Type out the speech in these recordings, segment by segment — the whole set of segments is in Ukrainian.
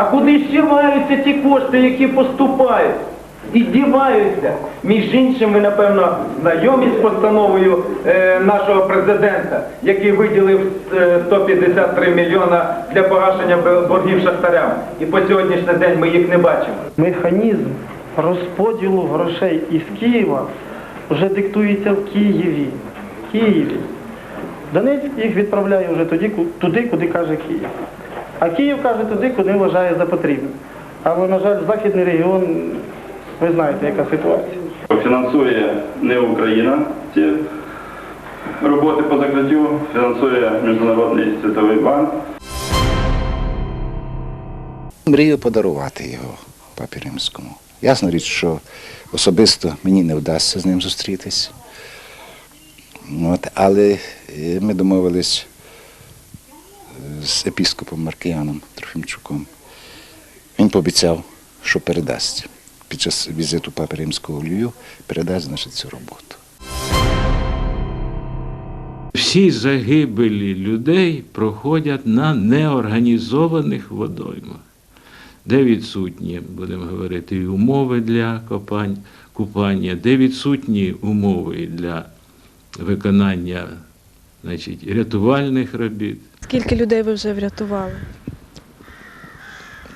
А куди ж діваються ті кошти, які поступають? І діваються. Між іншим, ви, напевно, знайомі з постановою е, нашого президента, який виділив е, 153 мільйона для погашення боргів шахтарям. І по сьогоднішній день ми їх не бачимо. Механізм розподілу грошей із Києва вже диктується в Києві. Києві. Донецьк їх відправляє вже ку- туди, куди каже Київ. А Київ каже туди, куди вважає за потрібне. Але, на жаль, західний регіон, ви знаєте, яка ситуація. Фінансує не Україна ці роботи по закриттю, фінансує Міжнародний світовий банк. Мрію подарувати його папі римському. Ясна річ, що особисто мені не вдасться з ним зустрітись. От, але е, ми домовились з епіскопом Маркіяном Трофімчуком. Він пообіцяв, що передасть під час візиту папи римського Львів, передасть значить, цю роботу. Всі загибелі людей проходять на неорганізованих водоймах, де відсутні, будемо говорити, і умови для копань, купання, де відсутні умови для виконання значить, рятувальних робіт. Скільки людей ви вже врятували?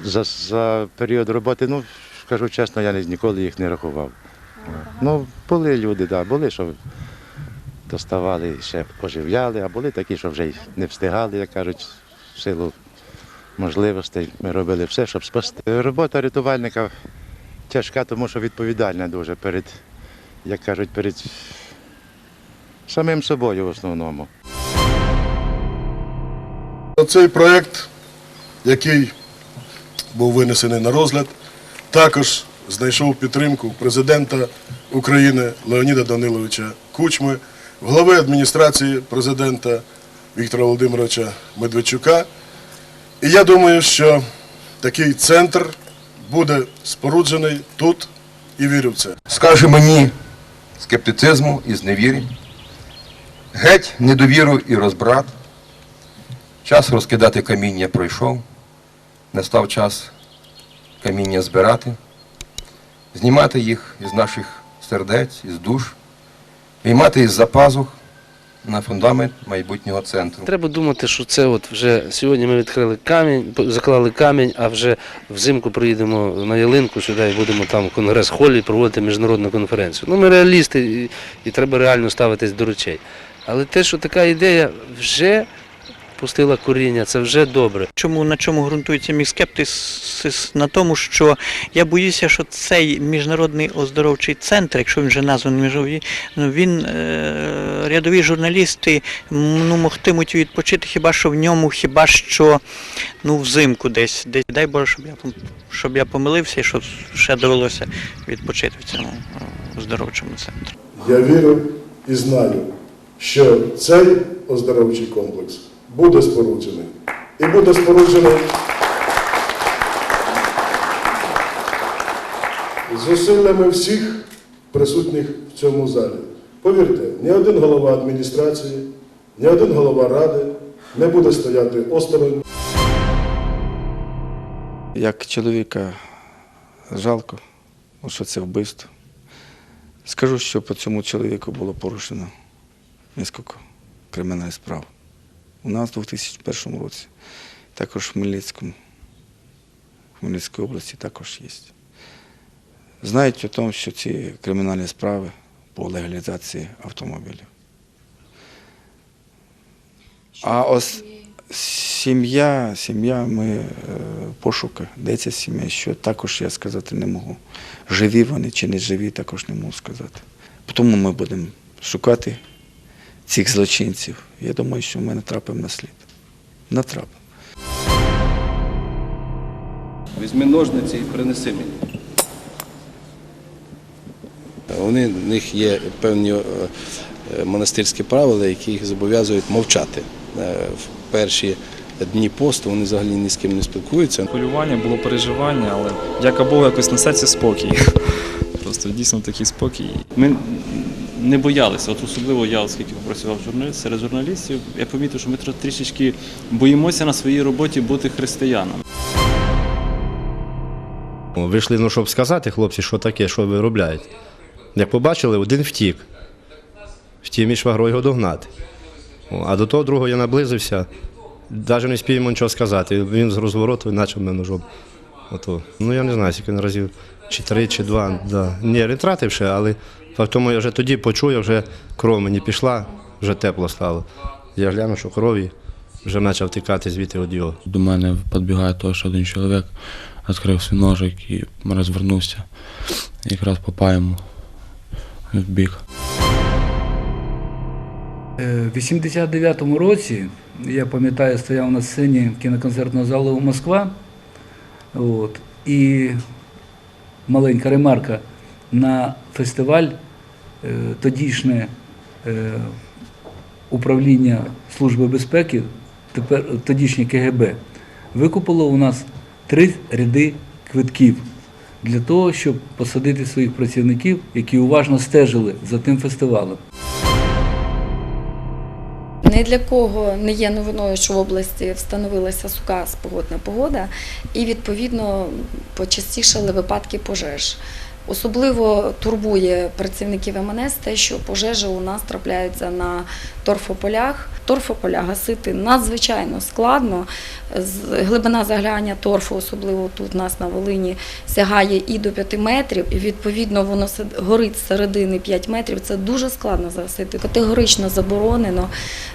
За, за період роботи, ну, скажу чесно, я ніколи їх не рахував. Ну, були люди, да, були, що доставали, ще оживляли, а були такі, що вже й не встигали, як кажуть, в силу можливостей. Ми робили все, щоб спасти. Робота рятувальника тяжка, тому що відповідальна дуже перед, як кажуть, перед самим собою в основному. Цей проєкт, який був винесений на розгляд, також знайшов підтримку президента України Леоніда Даниловича Кучми, глави адміністрації президента Віктора Володимировича Медведчука. І я думаю, що такий центр буде споруджений тут і вірю в це. скаже мені скептицизму і зневірі, геть недовіру і розбрат. Час розкидати каміння пройшов, настав час каміння збирати, знімати їх із наших сердець, із душ, виймати із запазух на фундамент майбутнього центру. Треба думати, що це от вже сьогодні ми відкрили камінь, заклали камінь, а вже взимку приїдемо на ялинку сюди і будемо там в конгрес-холі проводити міжнародну конференцію. Ну, ми реалісти і, і треба реально ставитись до речей. Але те, що така ідея вже пустила коріння, це вже добре. Чому на чому ґрунтується мій скептиз на тому, що я боюся, що цей міжнародний оздоровчий центр, якщо він вже названий міжнародний, ну, він е, рядові журналісти ну, могтимуть відпочити хіба що в ньому, хіба що ну, взимку десь. десь. Дай Боже, щоб я щоб я помилився і щоб ще довелося відпочити в цьому е, оздоровчому центрі. Я вірю і знаю, що цей оздоровчий комплекс буде споруджений. І буде споруджений зусиллями всіх присутніх в цьому залі. Повірте, ні один голова адміністрації, ні один голова ради не буде стояти осторонь. Як чоловіка жалко, ну, що це вбивство. Скажу, що по цьому чоловіку було порушено несколько кримінальних справ. У нас у 2001 році, також в Хмельницькому, в Хмельницькій області також є. Знають о тому, що ці кримінальні справи по легалізації автомобілів. А ось сім'я, сім'я, ми е, пошуки, де ця сім'я, що також я сказати не можу. Живі вони чи не живі, також не можу сказати. Тому ми будемо шукати цих злочинців. Я думаю, що ми натрапимо на слід. Натрапимо. Візьми ножниці і принеси мені. Вони, в них є певні е, монастирські правила, які їх зобов'язують мовчати. Е, В перші дні посту вони взагалі ні з ким не спілкуються. Хвилювання, було переживання, але дяка Богу, якось на серці спокій. Просто дійсно такий спокій. Ми не боялися, от особливо я, оскільки працював журналіст, серед журналістів, я помітив, що ми трішечки боїмося на своїй роботі бути християнами. Вийшли, ну, щоб сказати, хлопці, що таке, що ви робляєте. Як побачили, один втік. Втім, і швагро його догнати. А до того другого я наблизився, навіть не спіємо нічого сказати. Він з розвороту почав мене ножом. Ото. Ну я не знаю, скільки разів, чи три, чи два. Да. Ні, не тратив але факт тому я вже тоді почув, я вже кров мені пішла, вже тепло стало. Я гляну, що крові вже почав тікати звідти від його. До мене підбігає той, що один чоловік, відкрив свій ножик і розвернувся. Якраз попав йому в бік. Е, В 89-му році, я пам'ятаю, стояв на сцені кіноконцертного залу Москва. От, і маленька ремарка на фестиваль е, тодішнє е, управління Служби безпеки, тепер тодішнє КГБ, викупило у нас три ряди квитків для того, щоб посадити своїх працівників, які уважно стежили за тим фестивалем. Ні для кого не є новиною, що в області встановилася сука спогодна погода, і відповідно почастішали випадки пожеж. Особливо турбує працівників МНС те, що пожежі у нас трапляються на торфополях. Торфополя гасити надзвичайно складно. Глибина загляння торфу, особливо тут у нас на Волині, сягає і до 5 метрів, і відповідно воно горить з середини 5 метрів. Це дуже складно загасити. Категорично заборонено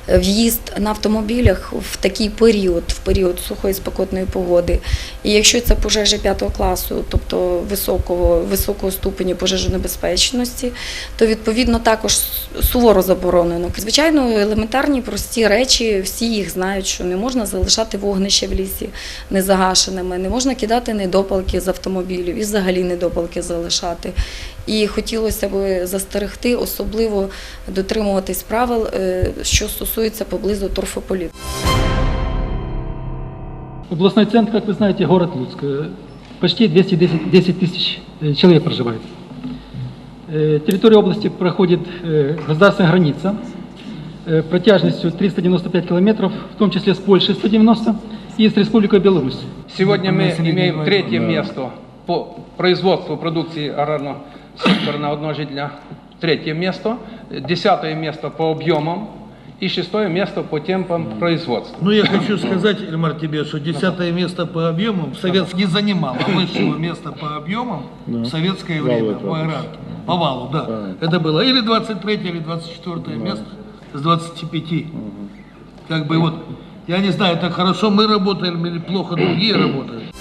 е, в'їзд на автомобілях в такий період, в період сухої спекотної погоди. І якщо це пожежі 5 класу, тобто високого, високого ступеню пожежонебезпечності, то відповідно також суворо заборонено. Звичайно, елементарні прості речі, всі їх знають, що не можна залишати вогнище в лісі незагашеними, не можна кидати недопалки з автомобілів і взагалі недопалки залишати. І хотілося б застерегти, особливо дотримуватись правил, е, що стосується поблизу торфополів. Областной центр, как вы знаете, город Луцк. Э, Почти 210 10 тысяч э, человек проживает. Э, Территория области проходит э, государственная граница э, Протяжностью 395 километров, в том числе с Польшей 190 и с Республикой Беларусь. Сегодня мы имеем третье место по производству продукции аграрного сектора на одного жителя. Третье место. Десятое место по объемам. И шестое место по темпам производства. Ну, я хочу сказать, Эльмар, тебе, что десятое место по объемам Совет не занимал, а высшего места по объемам в советское время, по аграрке, по валу, да. Это было или 23 или 24 место с 25. Как бы вот, я не знаю, так хорошо мы работаем или плохо другие работают.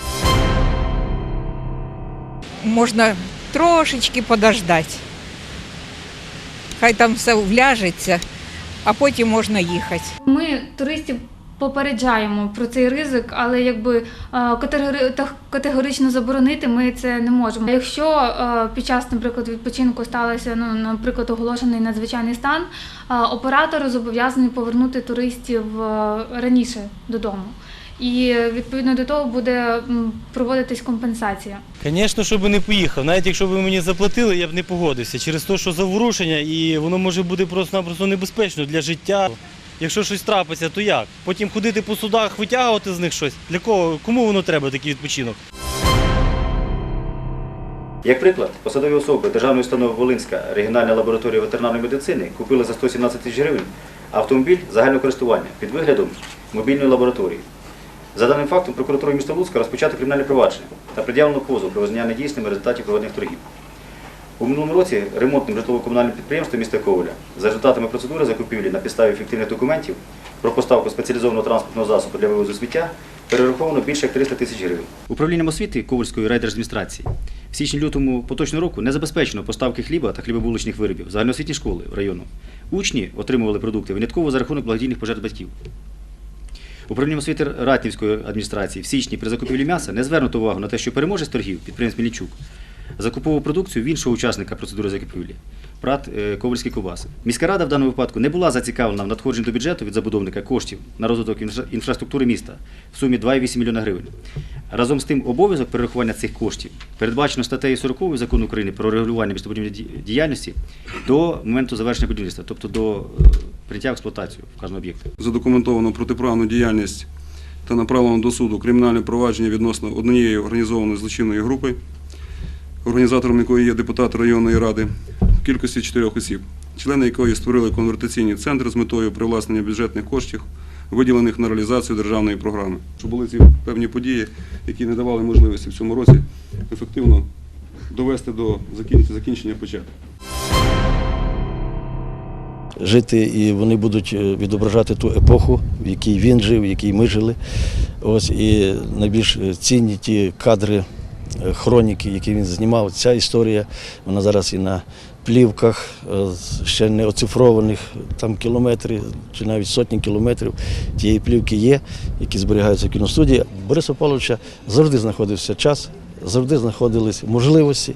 можна трошечки подождати. Хай там все вляжеться, а потім можна їхати. Ми туристів попереджаємо про цей ризик, але якби е, категорично заборонити ми це не можемо. Якщо е, під час, наприклад, відпочинку сталося, ну, наприклад, оголошений надзвичайний стан, е, оператор зобов'язаний повернути туристів раніше додому. І відповідно до того буде проводитись компенсація. Звісно, щоб не поїхав. Навіть якщо б ви мені заплатили, я б не погодився через те, що заворушення, і воно може бути просто-напросто небезпечно для життя. Якщо щось трапиться, то як? Потім ходити по судах, витягувати з них щось. Для кого? Кому воно треба такий відпочинок? Як приклад, посадові особи Державної установи Волинська регіональна лабораторія ветеринарної медицини купили за 117 тисяч гривень автомобіль загального користування під виглядом мобільної лабораторії. За даним фактом, прокуратурою міста Луцька розпочато кримінальне провадження та пред'явлено позов про визнання недійсними результатів проведених торгів. У минулому році ремонтним житлово-комунальним підприємством міста Коваля за результатами процедури закупівлі на підставі фіктивних документів про поставку спеціалізованого транспортного засобу для вивозу сміття перераховано більше як 300 тисяч гривень. Управлінням освіти Ковальської райдержадміністрації в січні-лютому поточного року не забезпечено поставки хліба та хлібобулочних виробів загальноосвітні школи району. Учні отримували продукти винятково за рахунок благодійних пожертв батьків. Управлінням освіти Ратнівської адміністрації в січні при закупівлі м'яса не звернуто увагу на те, що переможець торгів, підприємець Мельничук, закуповував продукцію в іншого учасника процедури закупівлі прат е, Ковальські ковбаси. Міська рада в даному випадку не була зацікавлена в надходженні до бюджету від забудовника коштів на розвиток інфра- інфраструктури міста в сумі 2,8 мільйона гривень. Разом з тим обов'язок перерахування цих коштів передбачено статтею 40 закону України про регулювання містобудівної діяльності до моменту завершення будівництва, тобто до е, прийняття в експлуатацію вказаного об'єкту. задокументовано протиправну діяльність та направлено до суду кримінальне провадження відносно однієї організованої злочинної групи, організатором якої є депутат районної ради, в кількості чотирьох осіб, члени якої створили конвертаційні центри з метою привласнення бюджетних коштів, виділених на реалізацію державної програми. Що були ці певні події, які не давали можливості в цьому році ефективно довести до закінчення початку. жити, і вони будуть е, відображати ту епоху, в якій він жив, в якій ми жили. Ось і найбільш е, цінні ті кадри, хроніки, які він знімав. Ця історія, вона зараз і на плівках, е, ще не оцифрованих там кілометри чи навіть сотні кілометрів тієї плівки є, які зберігаються в кіностудії. Бориса Павловича завжди знаходився час, завжди знаходились можливості,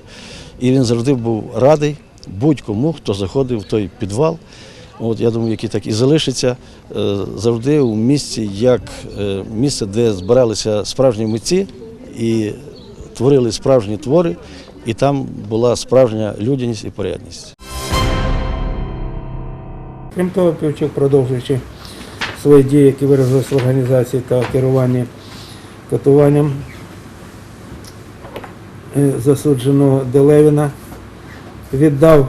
і він завжди був радий будь-кому, хто заходив в той підвал. От, я думаю, який так і залишиться е, завжди у місці, як е, місце, де збиралися справжні митці і творили справжні твори, і там була справжня людяність і порядність. Крім того, Півчук, продовжуючи свої дії, які виразилися в організації та керуванні катуванням е, засудженого Делевіна, віддав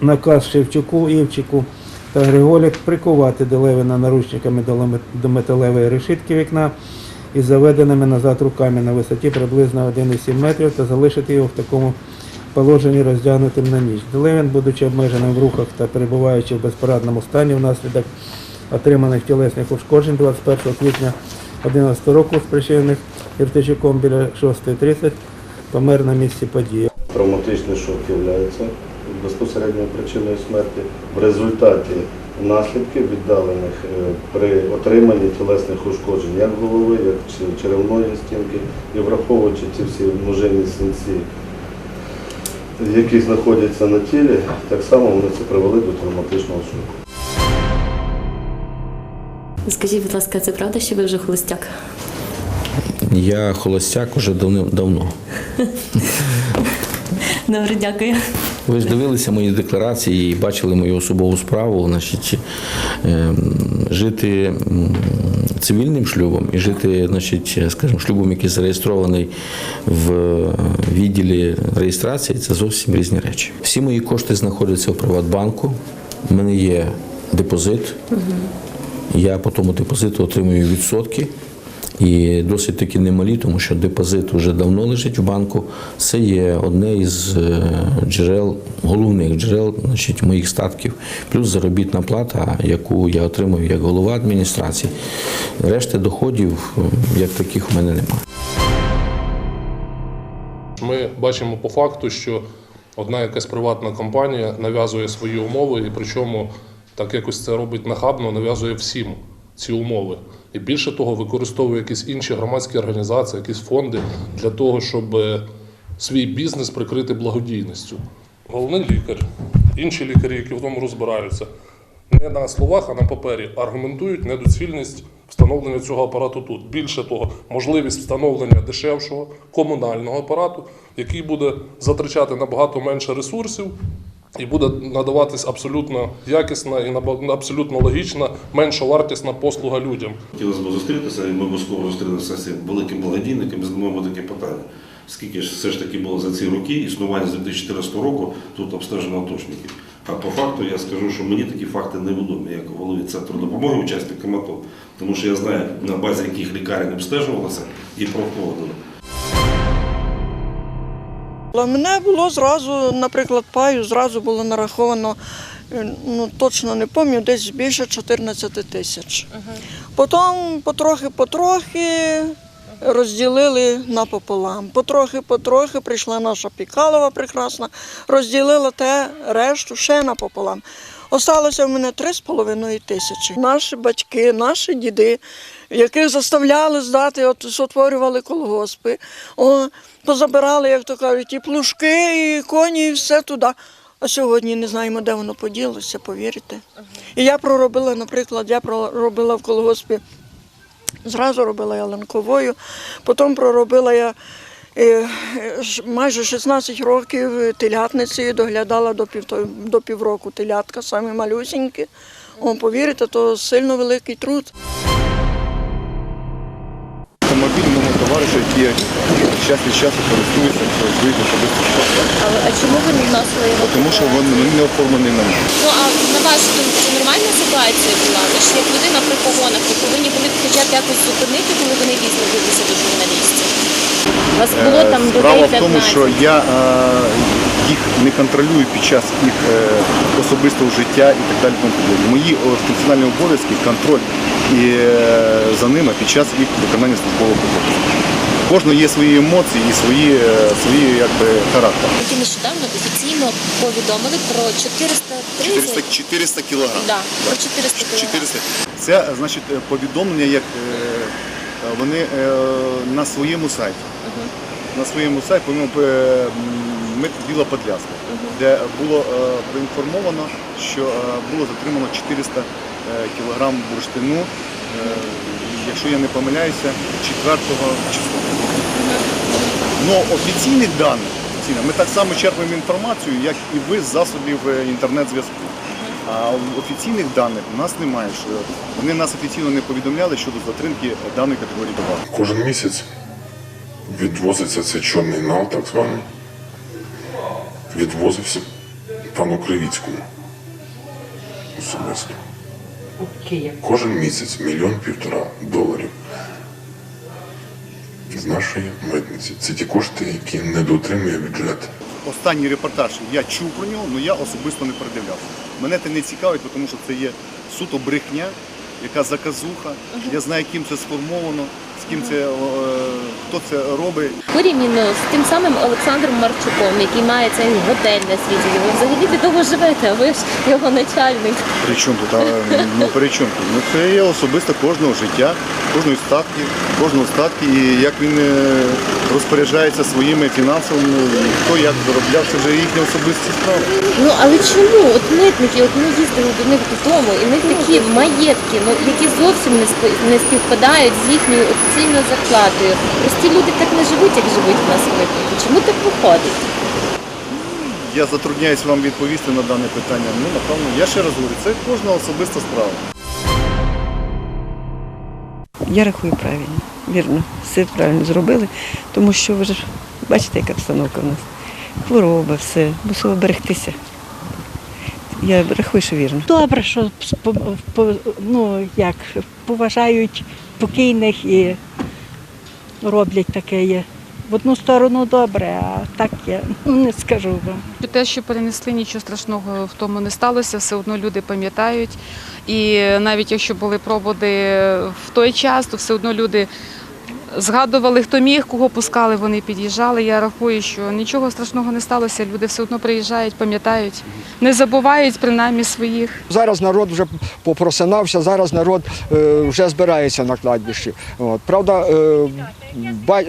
наказ Шевчуку, Івчику та Григорі прикувати Делевіна наручниками до металевої решітки вікна і заведеними назад руками на висоті приблизно 1,7 метрів та залишити його в такому положенні роздягнутим на ніч. Делевін, будучи обмеженим в рухах та перебуваючи в безпорадному стані внаслідок отриманих тілесних ушкоджень 21 квітня 2011 року, спричинених Іртичуком біля 6.30, помер на місці події. Травматичний шок є безпосередньою причиною смерті. В результаті наслідків віддалених е, при отриманні тілесних ушкоджень як голови, як черевної стінки, і враховуючи ці всі множинні синці, які знаходяться на тілі, так само вони це привели до травматичного шоку. Скажіть, будь ласка, це правда, що ви вже холостяк? Я холостяк уже давно. Добре, дякую. Ви ж дивилися мої декларації і бачили мою особову справу. Значить, ем, жити цивільним шлюбом і жити, значить, скажімо, шлюбом, який зареєстрований в відділі реєстрації, це зовсім різні речі. Всі мої кошти знаходяться в Приватбанку. У мене є депозит. Я по тому депозиту отримую відсотки. І досить таки немалі, тому що депозит вже давно лежить в банку. Це є одне із е, джерел, головних джерел значить, моїх статків, плюс заробітна плата, яку я отримую як голова адміністрації. Решти доходів е, як таких у мене немає. Ми бачимо по факту, що одна якась приватна компанія нав'язує свої умови, і причому так якось це робить нахабно, нав'язує всім ці умови. І більше того, використовує якісь інші громадські організації, якісь фонди для того, щоб е, свій бізнес прикрити благодійністю. Головний лікар, інші лікарі, які в тому розбираються, не на словах, а на папері аргументують недоцільність встановлення цього апарату тут. Більше того, можливість встановлення дешевшого комунального апарату, який буде затрачати набагато менше ресурсів і буде надаватись абсолютно якісна і абсолютно логічна, менша вартісна послуга людям. Хотілося б зустрітися, і ми обов'язково зустрінемося з великим благодійником і задамо таке питання. Скільки ж все ж таки було за ці роки існування з 2014 року тут обстежено атошників. А по факту я скажу, що мені такі факти невідомі, як голові центру допомоги учасникам АТО, тому що я знаю, на базі яких лікарень обстежувалося і проходили. Але мене було зразу, наприклад, паю, зразу було нараховано, е, ну точно не пам'ятаю, десь більше 14 тисяч. Потім потрохи-потрохи розділили напополам. Потрохи-потрохи прийшла наша Пікалова прекрасна, розділила те решту ще напополам. Осталося в мене 3,5 тисячі. Наші батьки, наші діди, яких заставляли здати, от сотворювали колгоспи, о, позабирали, як то кажуть, і плужки, і коні, і все туди. А сьогодні не знаємо, де воно поділося, повірите. І я проробила, наприклад, я проробила в колгоспі, зразу робила я ланковою, потім проробила я майже 16 років телятницею, доглядала до, пів, до півроку телятка, самі малюсінькі. О, повірите, то сильно великий труд. які час від часу своїм особистим спортом. Але а чому ви не вносили його? Тому що він не оформлений на мене. Ну а на вашу думку, це нормальна ситуація була? Ви ж як людина при погонах, ви повинні були хоча б якось зупинити, коли вони лізли дивитися до журналістів. У вас було Е, там Справа в тому, що я е, їх не контролюю під час їх е, особистого життя і так далі. Мої функціональні обов'язки, контроль і за ними під час їх виконання службового обов'язку. У є свої емоції і свої, свої якби, характер. Які нещодавно офіційно повідомили про 430... 400, 400 кілограм. Да, про 400 кілограм. 400. Це значить повідомлення, як вони на своєму сайті. На своєму сайті мит Біла Подляска, де було е, проінформовано, що е, було затримано 400 е, кілограм бурштину, якщо я не помиляюся, 4 числа. Но офіційних даних, ми так само черпаємо інформацію, як і ви з засобів інтернет-зв'язку. А офіційних даних у нас немає, вони нас офіційно не повідомляли щодо затримки даної категорії товару. Кожен місяць відвозиться цей чорний нал, так званий. Відвозився пану Кривіцькому особисто. Кожен місяць мільйон півтора доларів з нашої митниці. Це ті кошти, які не дотримує бюджет. Останній репортаж я чув про нього, але я особисто не передивлявся. Мене це не цікавить, тому що це є суто брехня, яка заказуха. Я знаю, ким це сформовано, з ким це хто це робить. Порівняно з тим самим Олександром Марчуком, який має цей готель на світі. Ви взагалі від того живете, а ви ж його начальник. При чому тут? Ну при чому тут? Ну це є особисто кожного життя, кожної статки, кожного статки, і як він е, розпоряджається своїми фінансами, і хто як заробляв, це вже їхня особисті справи. Ну але чому? От митники, от ми їздили до них додому, і в них такі маєтки, ну які зовсім не не співпадають з їхньою офіційною зарплатою. Прості люди так не живуть, як живуть в нас митники. Чому так виходить? Я затрудняюсь вам відповісти на дане питання. Ну, напевно, я ще раз говорю, це кожна особиста справа. Я рахую правильно, вірно, все правильно зробили, тому що ви ж бачите, яка обстановка в нас. Хвороба, все, мусила берегтися. Я рахую, що вірно. Добре, що ну, як, поважають покійних і роблять таке. В одну сторону добре, а так я ну, не скажу вам. Те, що перенесли, нічого страшного в тому не сталося, все одно люди пам'ятають. І навіть якщо були проводи в той час, то все одно люди згадували, хто міг, кого пускали, вони під'їжджали. Я рахую, що нічого страшного не сталося. Люди все одно приїжджають, пам'ятають, не забувають принаймні своїх. Зараз народ вже попросинався, зараз народ е, вже збирається на кладбищі. От. Правда, е,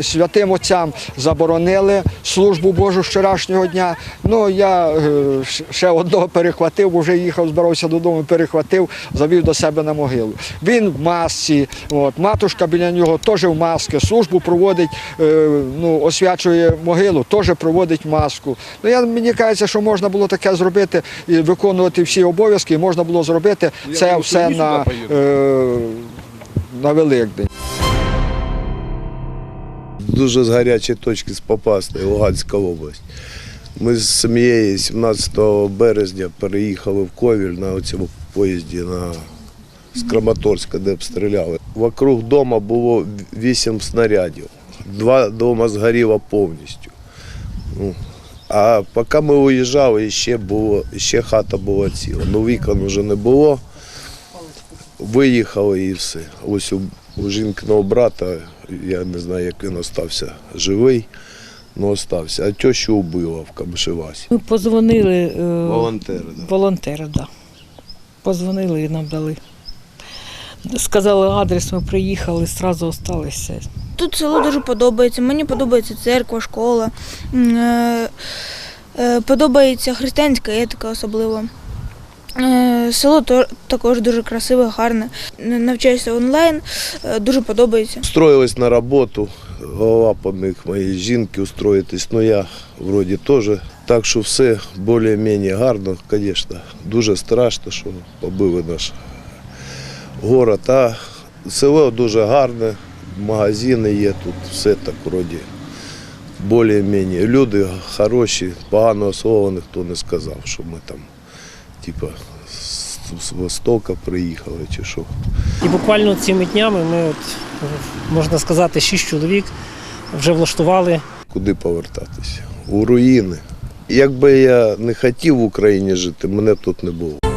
святим отцям заборонили службу Божу з вчорашнього дня. Ну, я е, ще одного перехватив, вже їхав, збирався додому, перехватив, завів до себе на могилу. Він в масці, от, матушка біля нього теж в масці, службу проводить, е, ну, освячує могилу, теж проводить маску. Ну, я, мені кажеться, що можна було таке зробити і виконувати всі обов'язки, і можна було зробити це все на, е, на Великдень. Дуже з гарячої точки з Попасної, Луганська область. Ми з сім'єю 17 березня переїхали в Ковіль на цьому поїзді на з Краматорська, де обстріляли. Вокруг дому було вісім снарядів. Два дома згоріло повністю. Ну, а поки ми виїжджали, ще, було, ще хата була ціла. Ну, вікон вже не було. Виїхали і все. Ось у, жінкиного брата, я не знаю, як він остався живий, але остався. А тещу вбила в Камшевасі. Ми позвонили е, Волонтери, да. волонтери, да. Позвонили і нам дали. Сказали адрес, ми приїхали, одразу залишилися. Тут село дуже подобається. Мені подобається церква, школа. Е, е, Подобається християнська етика особливо. Е, Село також дуже красиве, гарне. Навчаюся онлайн, е, дуже подобається. Устроїлись на роботу, голова поміг моїй жінки устроїтись, ну я вроді теж. Так що все більш-менш гарно, звісно. Дуже страшно, що побили наш город. А село дуже гарне, магазини є тут, все так вроді. Більш-менш. Люди хороші, поганого слова ніхто не сказав, що ми там, типа, з, з Востока приїхали чи що. І буквально цими днями ми, от, можна сказати, шість чоловік вже влаштували. Куди повертатися? У руїни. Якби я не хотів в Україні жити, мене б тут не було.